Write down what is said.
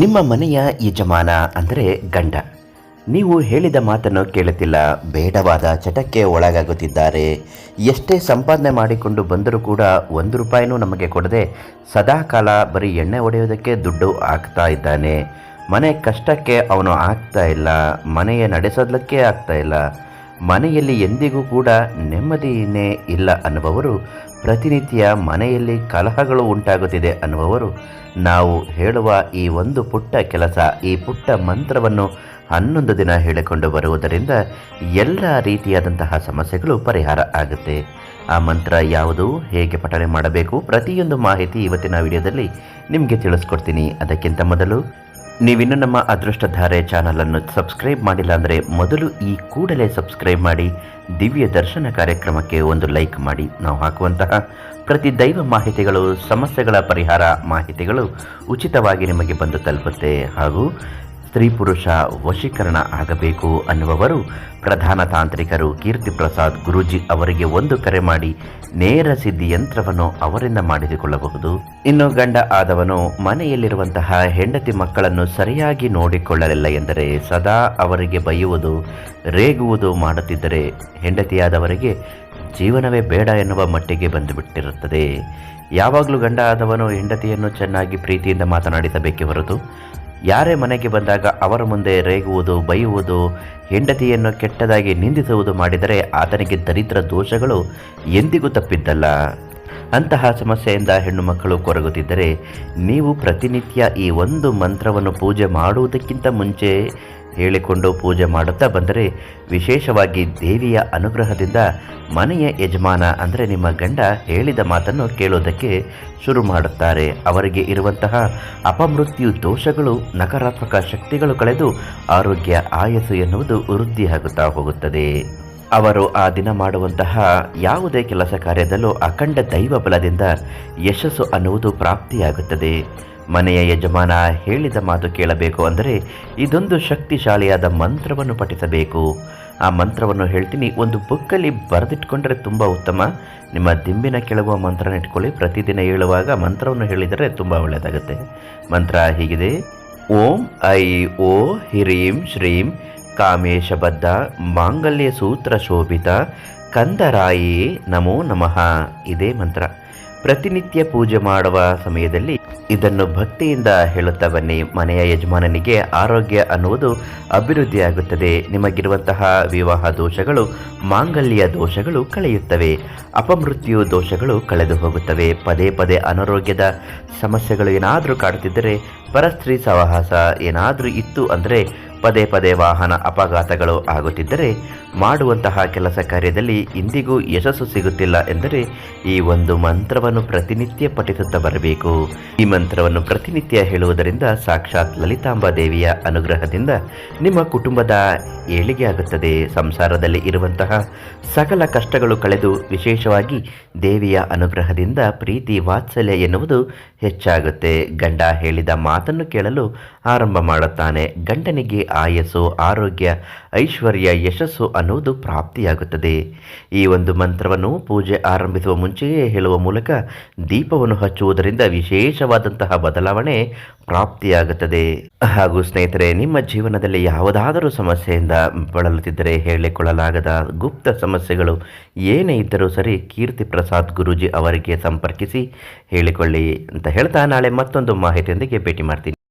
ನಿಮ್ಮ ಮನೆಯ ಯಜಮಾನ ಅಂದರೆ ಗಂಡ. ನೀವು ಹೇಳಿದ ಮಾತನ್ನು ಕೇಳುತ್ತಿಲ್ಲ, ಬೇಡವಾದ ಚಟಕ್ಕೆ ಒಳಗಾಗುತ್ತಿದ್ದಾರೆ. ಎಷ್ಟೇ ಸಂಪಾದನೆ ಮಾಡಿಕೊಂಡು ಬಂದರೂ ಕೂಡ ಒಂದು ರೂಪಾಯಿನೂ ನಮಗೆ ಕೊಡದೆ ಸದಾಕಾಲ ಬರೀ ಎಣ್ಣೆ ಹೊಡೆಯೋದಕ್ಕೆ ದುಡ್ಡು ಹಾಕ್ತಾ ಇದ್ದಾನೆ. ಮನೆ ಕಷ್ಟಕ್ಕೆ ಅವನು ಆಗ್ತಾ ಇಲ್ಲ, ಮನೆಯ ನಡೆಸೋದಕ್ಕೆ ಆಗ್ತಾ ಇಲ್ಲ. ಮನೆಯಲ್ಲಿ ಎಂದಿಗೂ ಕೂಡ ನೆಮ್ಮದಿಯೇ ಇಲ್ಲ ಅನ್ನುವವರು, ಪ್ರತಿನಿತ್ಯ ಮನೆಯಲ್ಲಿ ಕಲಹಗಳು ಉಂಟಾಗುತ್ತಿದೆ ಅನ್ನುವವರು, ನಾವು ಹೇಳುವ ಈ ಒಂದು ಪುಟ್ಟ ಕೆಲಸ, ಈ ಪುಟ್ಟ ಮಂತ್ರವನ್ನು ಹನ್ನೊಂದು ದಿನ ಹೇಳಿಕೊಂಡು ಬರುವುದರಿಂದ ಎಲ್ಲ ರೀತಿಯಾದಂತಹ ಸಮಸ್ಯೆಗಳು ಪರಿಹಾರ ಆಗುತ್ತೆ. ಆ ಮಂತ್ರ ಯಾವುದು, ಹೇಗೆ ಪಠನೆ ಮಾಡಬೇಕು, ಪ್ರತಿಯೊಂದು ಮಾಹಿತಿ ಇವತ್ತಿನ ವಿಡಿಯೋದಲ್ಲಿ ನಿಮಗೆ ತಿಳಿಸ್ಕೊಡ್ತೀನಿ. ಅದಕ್ಕಿಂತ ಮೊದಲು ನೀವಿನ್ನು ನಮ್ಮ ಅದೃಷ್ಟಧಾರೆ ಚಾನಲನ್ನು ಸಬ್ಸ್ಕ್ರೈಬ್ ಮಾಡಿಲ್ಲ ಅಂದರೆ ಮೊದಲು ಈ ಕೂಡಲೇ ಸಬ್ಸ್ಕ್ರೈಬ್ ಮಾಡಿ, ದಿವ್ಯ ದರ್ಶನ ಕಾರ್ಯಕ್ರಮಕ್ಕೆ ಒಂದು ಲೈಕ್ ಮಾಡಿ. ನಾವು ಹಾಕುವಂತಹ ಪ್ರತಿ ದೈವ ಮಾಹಿತಿಗಳು, ಸಮಸ್ಯೆಗಳ ಪರಿಹಾರ ಮಾಹಿತಿಗಳು ಉಚಿತವಾಗಿ ನಿಮಗೆ ಬಂದು ತಲುಪುತ್ತೆ. ಹಾಗೂ ಸ್ತ್ರೀ ಪುರುಷ ವಶೀಕರಣ ಆಗಬೇಕು ಅನ್ನುವವರು ಪ್ರಧಾನ ತಾಂತ್ರಿಕರು ಕೀರ್ತಿ ಪ್ರಸಾದ್ ಗುರೂಜಿ ಅವರಿಗೆ ಒಂದು ಕರೆ ಮಾಡಿ ನೇರ ಸಿದ್ಧಿ ಯಂತ್ರವನ್ನು ಅವರಿಂದ ಮಾಡಿಸಿಕೊಳ್ಳಬಹುದು. ಇನ್ನು ಗಂಡ ಆದವನು ಮನೆಯಲ್ಲಿರುವಂತಹ ಹೆಂಡತಿ ಮಕ್ಕಳನ್ನು ಸರಿಯಾಗಿ ನೋಡಿಕೊಳ್ಳಲಿಲ್ಲ ಎಂದರೆ ಸದಾ ಅವರಿಗೆ ಬೈಯುವುದು, ರೇಗುವುದು ಮಾಡುತ್ತಿದ್ದರೆ ಹೆಂಡತಿಯಾದವರಿಗೆ ಜೀವನವೇ ಬೇಡ ಎನ್ನುವ ಮಟ್ಟಿಗೆ ಬಂದುಬಿಟ್ಟಿರುತ್ತದೆ. ಯಾವಾಗಲೂ ಗಂಡ ಆದವನು ಹೆಂಡತಿಯನ್ನು ಚೆನ್ನಾಗಿ ಪ್ರೀತಿಯಿಂದ ಮಾತನಾಡಿಸಬೇಕೇ ಹೊರತು ಯಾರೇ ಮನೆಗೆ ಬಂದಾಗ ಅವರ ಮುಂದೆ ರೇಗುವುದು, ಬೈಯುವುದು, ಹೆಂಡತಿಯನ್ನು ಕೆಟ್ಟದಾಗಿ ನಿಂದಿಸುವುದು ಮಾಡಿದರೆ ಆತನಿಗೆ ದರಿದ್ರ ದೋಷಗಳು ಎಂದಿಗೂ ತಪ್ಪಿದ್ದಲ್ಲ. ಅಂತಹ ಸಮಸ್ಯೆಯಿಂದ ಹೆಣ್ಣು ಮಕ್ಕಳು ಕೊರಗುತ್ತಿದ್ದರೆ ನೀವು ಪ್ರತಿನಿತ್ಯ ಈ ಒಂದು ಮಂತ್ರವನ್ನು ಪೂಜೆ ಮಾಡುವುದಕ್ಕಿಂತ ಮುಂಚೆ ಹೇಳಿಕೊಂಡು ಪೂಜೆ ಮಾಡುತ್ತಾ ಬಂದರೆ ವಿಶೇಷವಾಗಿ ದೇವಿಯ ಅನುಗ್ರಹದಿಂದ ಮನೆಯ ಯಜಮಾನ, ಅಂದರೆ ನಿಮ್ಮ ಗಂಡ ಹೇಳಿದ ಮಾತನ್ನು ಕೇಳೋದಕ್ಕೆ ಶುರು ಮಾಡುತ್ತಾರೆ. ಅವರಿಗೆ ಇರುವಂತಹ ಅಪಮೃತ್ಯು ದೋಷಗಳು, ನಕಾರಾತ್ಮಕ ಶಕ್ತಿಗಳು ಕಳೆದು ಆರೋಗ್ಯ, ಆಯಸ್ಸು ಎನ್ನುವುದು ವೃದ್ಧಿಯಾಗುತ್ತಾ ಹೋಗುತ್ತದೆ. ಅವರು ಆ ದಿನ ಮಾಡುವಂತಹ ಯಾವುದೇ ಕೆಲಸ ಕಾರ್ಯದಲ್ಲೂ ಅಖಂಡ ದೈವ ಬಲದಿಂದ ಯಶಸ್ಸು ಅನ್ನುವುದು ಪ್ರಾಪ್ತಿಯಾಗುತ್ತದೆ. ಮನೆಯ ಯಜಮಾನ ಹೇಳಿದ ಮಾತು ಕೇಳಬೇಕು ಅಂದರೆ ಇದೊಂದು ಶಕ್ತಿಶಾಲಿಯಾದ ಮಂತ್ರವನ್ನು ಪಠಿಸಬೇಕು. ಆ ಮಂತ್ರವನ್ನು ಹೇಳ್ತೀನಿ, ಒಂದು ಬುಕ್ಕಲ್ಲಿ ಬರೆದಿಟ್ಕೊಂಡ್ರೆ ತುಂಬ ಉತ್ತಮ. ನಿಮ್ಮ ದಿಂಬಿನ ಕೆಳಗುವ ಮಂತ್ರನ ಇಟ್ಕೊಳ್ಳಿ. ಪ್ರತಿದಿನ ಹೇಳುವಾಗ ಮಂತ್ರವನ್ನು ಹೇಳಿದರೆ ತುಂಬ ಒಳ್ಳೆಯದಾಗುತ್ತೆ. ಮಂತ್ರ ಹೀಗಿದೆ. ಓಂ ಐ ಓ ಹಿರೀಂ ಶ್ರೀಂ ಕಾಮೇಶಬದ್ಧ ಮಾಂಗಲ್ಯ ಸೂತ್ರ ಶೋಭಿತ ಕಂದರಾಯಿ ನಮೋ ನಮಃ. ಇದೇ ಮಂತ್ರ. ಪ್ರತಿನಿತ್ಯ ಪೂಜೆ ಮಾಡುವ ಸಮಯದಲ್ಲಿ ಇದನ್ನು ಭಕ್ತಿಯಿಂದ ಹೇಳುತ್ತಾ ಬನ್ನಿ ಮನೆಯ ಯಜಮಾನನಿಗೆ ಆರೋಗ್ಯ ಅನ್ನುವುದು ಅಭಿವೃದ್ಧಿಯಾಗುತ್ತದೆ. ನಿಮಗಿರುವಂತಹ ವಿವಾಹ ದೋಷಗಳು, ಮಾಂಗಲ್ಯ ದೋಷಗಳು ಕಳೆಯುತ್ತವೆ. ಅಪಮೃತ್ಯು ದೋಷಗಳು ಕಳೆದು ಹೋಗುತ್ತವೆ. ಪದೇ ಪದೇ ಅನಾರೋಗ್ಯದ ಸಮಸ್ಯೆಗಳು ಏನಾದರೂ ಕಾಡುತ್ತಿದ್ದರೆ, ಪರಸ್ತ್ರೀ ಸಹವಾಸ ಏನಾದರೂ ಇತ್ತು ಅಂದರೆ ಪದೇ ಪದೇ ವಾಹನ ಅಪಘಾತಗಳು ಆಗುತ್ತಿದ್ದರೆ ಮಾಡುವಂತಹ ಕೆಲಸ ಕಾರ್ಯದಲ್ಲಿ ಇಂದಿಗೂ ಯಶಸ್ಸು ಸಿಗುತ್ತಿಲ್ಲ ಎಂದರೆ ಈ ಒಂದು ಮಂತ್ರವನ್ನು ಪ್ರತಿನಿತ್ಯ ಪಠಿಸುತ್ತಾ ಬರಬೇಕು. ಈ ಮಂತ್ರವನ್ನು ಪ್ರತಿನಿತ್ಯ ಹೇಳುವುದರಿಂದ ಸಾಕ್ಷಾತ್ ಲಲಿತಾಂಬ ದೇವಿಯ ಅನುಗ್ರಹದಿಂದ ನಿಮ್ಮ ಕುಟುಂಬದ ಏಳಿಗೆ ಆಗುತ್ತದೆ. ಸಂಸಾರದಲ್ಲಿ ಇರುವಂತಹ ಸಕಲ ಕಷ್ಟಗಳು ಕಳೆದು ವಿಶೇಷವಾಗಿ ದೇವಿಯ ಅನುಗ್ರಹದಿಂದ ಪ್ರೀತಿ ವಾತ್ಸಲ್ಯ ಎನ್ನುವುದು ಹೆಚ್ಚಾಗುತ್ತೆ. ಗಂಡ ಹೇಳಿದ ಮಾತನ್ನು ಕೇಳಲು ಆರಂಭ ಮಾಡುತ್ತಾನೆ. ಗಂಡನಿಗೆ ಆಯಸ್ಸು, ಆರೋಗ್ಯ, ಐಶ್ವರ್ಯ, ಯಶಸ್ಸು ಅನ್ನುವುದು ಪ್ರಾಪ್ತಿಯಾಗುತ್ತದೆ. ಈ ಒಂದು ಮಂತ್ರವನ್ನು ಪೂಜೆ ಆರಂಭಿಸುವ ಮುಂಚೆಯೇ ಹೇಳುವ ಮೂಲಕ ದೀಪವನ್ನು ಹಚ್ಚುವುದರಿಂದ ವಿಶೇಷವಾದಂತಹ ಬದಲಾವಣೆ ಪ್ರಾಪ್ತಿಯಾಗುತ್ತದೆ. ಹಾಗೂ ಸ್ನೇಹಿತರೆ, ನಿಮ್ಮ ಜೀವನದಲ್ಲಿ ಯಾವುದಾದರೂ ಸಮಸ್ಯೆಯಿಂದ ಬಳಲುತ್ತಿದ್ದರೆ ಹೇಳಿಕೊಳ್ಳಲಾಗದ ಗುಪ್ತ ಸಮಸ್ಯೆಗಳು ಏನೇ ಇದ್ದರೂ ಸರಿ ಕೀರ್ತಿ ಪ್ರಸಾದ್ ಗುರೂಜಿ ಅವರಿಗೆ ಸಂಪರ್ಕಿಸಿ ಹೇಳಿಕೊಳ್ಳಿ ಅಂತ ಹೇಳ್ತಾ ನಾಳೆ ಮತ್ತೊಂದು ಮಾಹಿತಿಯೊಂದಿಗೆ ಭೇಟಿ ಮಾಡ್ತೀನಿ.